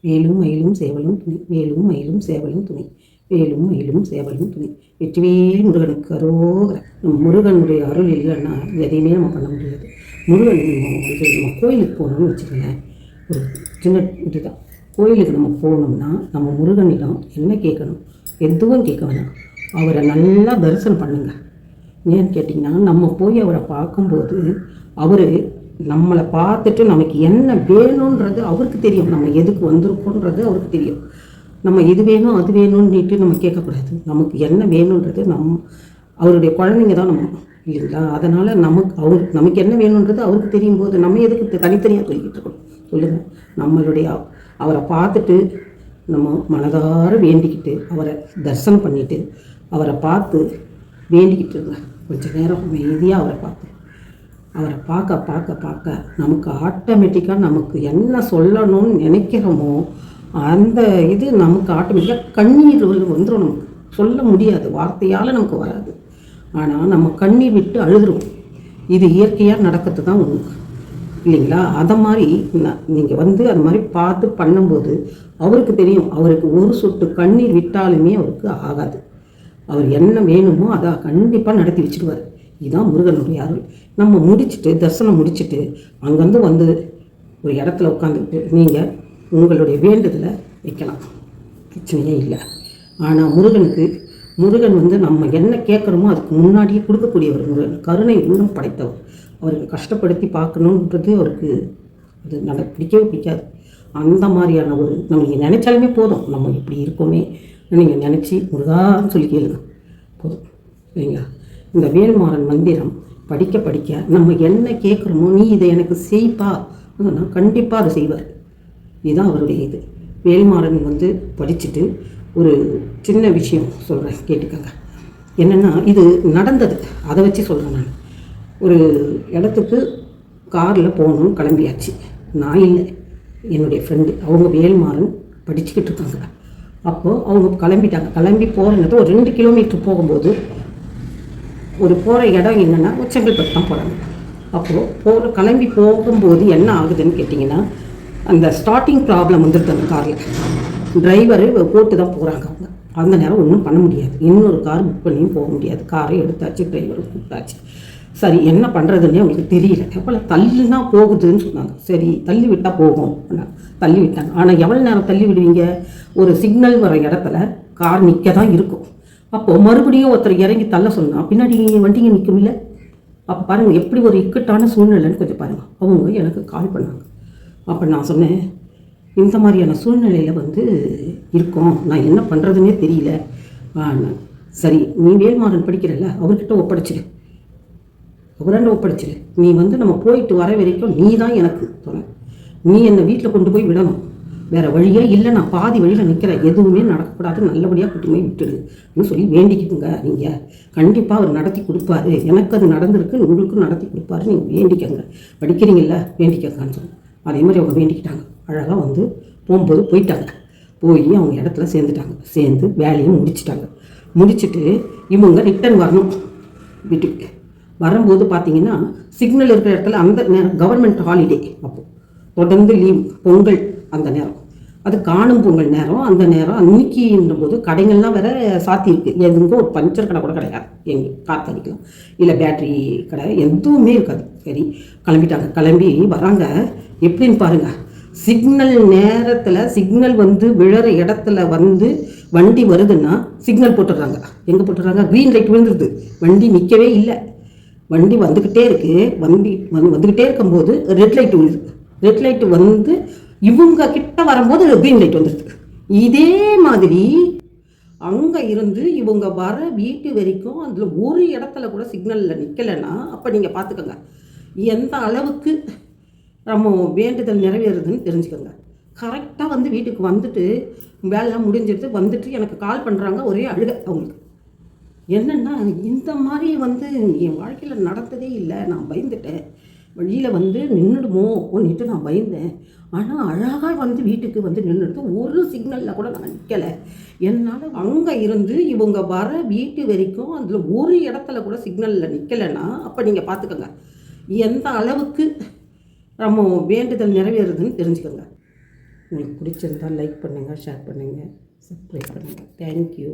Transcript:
வேலும் மயிலும் சேவலும் துணி. வேலும் மயிலும் சேவலும் துணி. வேலும் மயிலும் சேவலும் துணி. வெற்றிவேல் முருகனுக்கு அரோகிற நம்ம முருகனுடைய அருள் இல்லைன்னா எதையுமே நம்ம பண்ண முடியாது. முருகன் வந்து நம்ம கோயிலுக்கு போகணும்னு வச்சுக்கோங்களேன். ஒரு சின்ன இதுதான். கோயிலுக்கு நம்ம போகணும்னா நம்ம முருகனிடம் என்ன கேட்கணும்? எதுவும் கேட்க வேணாம். அவரை நல்லா தரிசனம் பண்ணுங்க. ஏன்னு கேட்டிங்கன்னா நம்ம போய் அவரை பார்க்கும்போது அவர் நம்மளை பார்த்துட்டு நமக்கு என்ன வேணுன்றது அவருக்கு தெரியும். நம்ம எதுக்கு வந்திருக்கோன்றது அவருக்கு தெரியும். நம்ம இது வேணும் அது வேணும்னுட்டு நம்ம கேட்கக்கூடாது. நமக்கு என்ன வேணுன்றது நம் அவருடைய குழந்தைங்க தான் நம்ம இல்லைங்களா? அதனால் நமக்கு அவர் நமக்கு என்ன வேணுன்றது அவருக்கு தெரியும் போது நம்ம எதுக்கு தனித்தனியாக சொல்லிக்கிட்டு இருக்கணும் சொல்லுங்கள் நம்மளுடைய அவரை பார்த்துட்டு நம்ம மனதார வேண்டிக்கிட்டு அவரை தரிசனம் பண்ணிட்டு அவரை பார்த்து வேண்டிக்கிட்டு இருங்க. கொஞ்சம் நேரம் அமைதியாக அவரை பார்த்து. அவரை பார்க்க பார்க்க பார்க்க நமக்கு ஆட்டோமேட்டிக்காக நமக்கு என்ன சொல்லணும்னு நினைக்கிறோமோ அந்த இது நமக்கு ஆட்டோமேட்டிக்காக கண்ணீர் வந்துடும் நமக்கு. சொல்ல முடியாது வார்த்தையால் நமக்கு வராது. ஆனால் நம்ம கண்ணீர் விட்டு அழுதுருவோம். இது இயற்கையாக நடக்கிறது தான் உங்களுக்கு இல்லைங்களா? அதை மாதிரி நீங்கள் வந்து அது மாதிரி பார்த்து பண்ணும்போது அவருக்கு தெரியும். அவருக்கு ஒரு சொட்டு கண்ணீர் விட்டாலுமே அவருக்கு ஆகாது. அவர் என்ன வேணுமோ அதை கண்டிப்பாக நடத்தி வச்சிடுவார் இதுதான் முருகனுடைய அருள். நம்ம முடிச்சுட்டு தரிசனம் முடிச்சுட்டு அங்கேருந்து வந்து ஒரு இடத்துல உட்காந்துக்கிட்டு நீங்கள் உங்களுடைய வேண்டுதலை வைக்கலாம். பிரச்சனையே இல்லை. ஆனால் முருகனுக்கு முருகன் வந்து நம்ம என்ன கேட்குறோமோ அதுக்கு முன்னாடியே கொடுக்கக்கூடியவர் முருகன். கருணை உள்ளம் படைத்தவர். அவருக்கு கஷ்டப்படுத்தி பார்க்கணுன்றது அவருக்கு அது நட பிடிக்கவே பிடிக்காது. அந்த மாதிரியான ஒரு நம்ம நினச்சாலுமே போதும். நம்ம இப்படி இருக்கோமே நீங்கள் நினச்சி முருகான்னு சொல்லி கேளுங்க. போதும். சரிங்களா? இந்த வேல்மாறன் மந்திரம் படிக்க படிக்க நம்ம என்ன கேட்குறோமோ நீ இதை எனக்கு செய்ப்பா. நான் கண்டிப்பாக அதை செய்வார். இதுதான் அவருடைய இது. வேல்மாறன் வந்து படிச்சுட்டு ஒரு சின்ன விஷயம் சொல்கிறேன் கேட்டுக்கோங்க. என்னென்னா இது நடந்தது. அதை வச்சு சொல்கிறேன் நான். ஒரு இடத்துக்கு காரில் போகணும்னு கிளம்பியாச்சு. நான் இல்லை. என்னுடைய ஃப்ரெண்டு அவங்க வேல்மாறன் படிச்சுக்கிட்டு இருக்காங்க. அப்போது அவங்க கிளம்பிட்டாங்க. கிளம்பி போகிற ஒரு ரெண்டு கிலோமீட்டர் போகும்போது ஒரு போகிற இடம் என்னென்னா உச்சங்கல்பட்டு தான் போகிறாங்க அப்போது போகிற கிளம்பி போகும்போது என்ன ஆகுதுன்னு கேட்டிங்கன்னா அந்த ஸ்டார்டிங் ப்ராப்ளம் வந்துடுது அந்த காரில் டிரைவரு போட்டு தான் போகிறாங்க அவங்க. அந்த நேரம் ஒன்றும் பண்ண முடியாது. இன்னொரு கார் புக் பண்ணியும் போக முடியாது. காரை எடுத்தாச்சு டிரைவரை கூப்பிட்டாச்சு. சரி என்ன பண்ணுறதுன்னே அவங்களுக்கு தெரியல. எவ்வளோ தள்ளுனா போகுதுன்னு சொன்னாங்க. சரி தள்ளி விட்டால் போகும் அப்படின்னாங்க. தள்ளி விட்டாங்க. ஆனால் எவ்வளோ நேரம் தள்ளி விடுவீங்க? ஒரு சிக்னல் வர இடத்துல கார் நிற்க தான் இருக்கும். அப்போது மறுபடியும் ஒருத்தர் இறங்கி தள்ள சொன்னால் பின்னாடி வண்டிங்க நிற்கும்ல அப்போ பாருங்கள் எப்படி ஒரு இக்கட்டான சூழ்நிலைன்னு கொஞ்சம் பாருங்கள் அவங்க எனக்கு கால் பண்ணாங்க. அப்போ நான் சொன்னேன் இந்த மாதிரியான சூழ்நிலையில் வந்து இருக்கோம். நான் என்ன பண்ணுறதுனே தெரியல. சரி நீ வேல்மாறன் படிக்கிறல்ல? அவர்கிட்ட ஒப்படைச்சிடு அவராண்ட ஒப்படைச்சிடு நீ வந்து நம்ம போயிட்டு வர வரைக்கும் நீ தான் எனக்கு சொன்ன நீ என்னை வீட்டில் கொண்டு போய் விடணும். வேற வழியே இல்லை. நான் பாதி வழியில் நிற்கிறேன் எதுவுமே நடக்கக்கூடாது நல்லபடியாக கூட்டி போய் சொல்லி வேண்டிக்கிட்டுங்க நீங்கள் கண்டிப்பாக அவர் நடத்தி கொடுப்பாரு. எனக்கு அது நடந்திருக்கு உங்களுக்கும் நடத்தி கொடுப்பாரு. நீங்கள் வேண்டிக்கங்க. படிக்கிறீங்கள வேண்டிக்கங்கன்னு சொல்லி. அதே மாதிரி அவங்க வேண்டிக்கிட்டாங்க. அழகாக வந்து போகும்போது போயிட்டாங்க. போய் அவங்க இடத்துல சேர்ந்துட்டாங்க. சேர்ந்து வேலையை முடிச்சிட்டாங்க. முடிச்சுட்டு இவங்க ரிட்டர்ன் வரணும். வீட்டுக்கு. வரும்போது பார்த்தீங்கன்னா சிக்னல் இருக்கிற இடத்துல அந்த நேரம் கவர்மெண்ட் ஹாலிடே அப்போது தொடர்ந்து லீவ் பொங்கல் அந்த நேரம். அது காணும் பொங்கல் நேரம் அந்த நேரம் அன்னைக்குன்ற போது கடைகள்லாம் வேற சாத்தி இருக்கு. எதுங்க ஒரு பஞ்சர் கடை கூட கிடையாது. எங்க காத்தடிக்கலாம் இல்லை பேட்டரி கடை எதுவுமே இருக்காது. சரி கிளம்பிட்டாங்க. கிளம்பி வராங்க. எப்படின்னு பாருங்க. சிக்னல் நேரத்தில் சிக்னல் வந்து விழற இடத்துல வந்து வண்டி வருதுன்னா சிக்னல் போட்டுடுறாங்க. எங்கே போட்டுடுறாங்க? க்ரீன் லைட் விழுந்துருது. வண்டி நிற்கவே இல்லை. வண்டி வந்துக்கிட்டே இருக்குது வண்டி வந்து வந்துக்கிட்டே இருக்கும்போது ரெட் லைட் விழுது. ரெட் லைட் வந்து இவங்க கிட்ட வரும்போது க்ரீன் லைட் வந்துடுது இதே மாதிரி அங்கே இருந்து இவங்க வர வீட்டு வரைக்கும் அதில் ஒரு இடத்துல கூட சிக்னலில் நிற்கலைன்னா அப்போ நீங்கள் பார்த்துக்கோங்க எந்த அளவுக்கு நம்ம வேண்டுதல் நிறைவேறுதுன்னு தெரிஞ்சுக்கோங்க. கரெக்டாக வந்து வீட்டுக்கு வந்துட்டு வேலை முடிஞ்சிடுது வந்துட்டு எனக்கு கால் பண்ணுறாங்க ஒரே அழுக அவங்களுக்கு. என்னென்னா இந்த மாதிரி வந்து என் வாழ்க்கையில் நடந்ததே இல்லை நான் பயந்துட்டேன். வழியில் வந்து நின்றுடுமோ ஒன்றிட்டு நான் பயந்தேன். ஆனால் அழகாக வந்து வீட்டுக்கு வந்து நின்றுடுது ஒரு சிக்னலில் கூட நான் நிற்கலை என்னால் அங்கே இருந்து இவங்க வர வீட்டு வரைக்கும் அதில் ஒரு இடத்துல கூட சிக்னலில் நிற்கலைன்னா அப்போ நீங்கள் பார்த்துக்கோங்க எந்த அளவுக்கு நம்ம வேண்டுதல் நிறைவேறுதுன்னு தெரிஞ்சுக்கோங்க. உங்களுக்கு பிடிச்சிருந்தால் லைக் பண்ணுங்கள் ஷேர் பண்ணுங்கள் சப்ஸ்கிரைப் பண்ணுங்கள் தேங்க்யூ